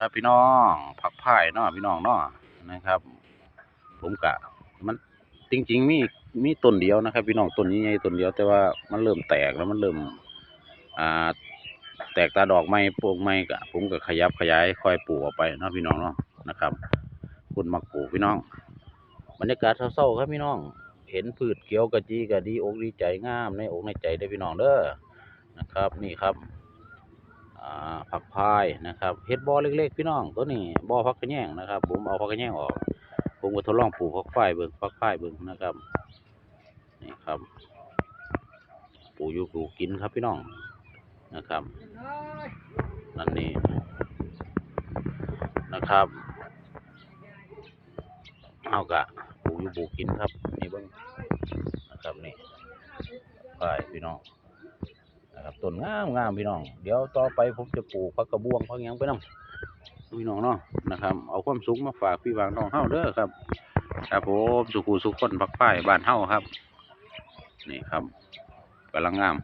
ครับพี่น้องผักพายเนาะพี่น้องเนาะนะครับ ผมกะ มันจริง ๆ มีมีต้นเดียวนะครับ พี่น้องต้นนี้ใหญ่ต้นเดียวแต่ว่ามันเริ่มแตกแล้วมันเริ่ม อ่า แตกตาดอกไม้พวกไม้กะ ผมก็ขยับขยายค่อยปลูกออกไปเนาะพี่น้องเนาะนะครับคุณมักปลูกพี่น้อง บรรยากาศเศร้าๆครับพี่น้อง เห็นพืชเขียวกระจีกระดีอกดีใจงามในอกในใจได้พี่น้องเด้อนะครับ นี่ครับ ผักพายนะครับเฮ็ดบ่อเล็กๆพี่น้องตัวนี้บ่อพักกระแยงนะครับ ผมเอาพักกระแยงออก ผมก็ทดลองปลูกผักพายเบิ่งผักพายเบิ่งนะครับนี่ครับปลูกอยู่ปลูกกินครับพี่น้องนะครับนั่นนี่นะครับเอากะปลูกอยู่ปลูกกินครับนี่เบิ่งนะครับนี่พายพี่น้อง นะครับต้นงามงามพี่น้อง เดี๋ยวต่อไปผมจะปลูกผักกระบวงผักยังไปนำพี่น้องเนาะนะครับ เอาความสุขมาฝากพี่บางน้องเฮ้าเด้อครับครับผมสุขุสุขคนผักป้ายบ้านเฮ้าครับ นี่ครับกำลังงาม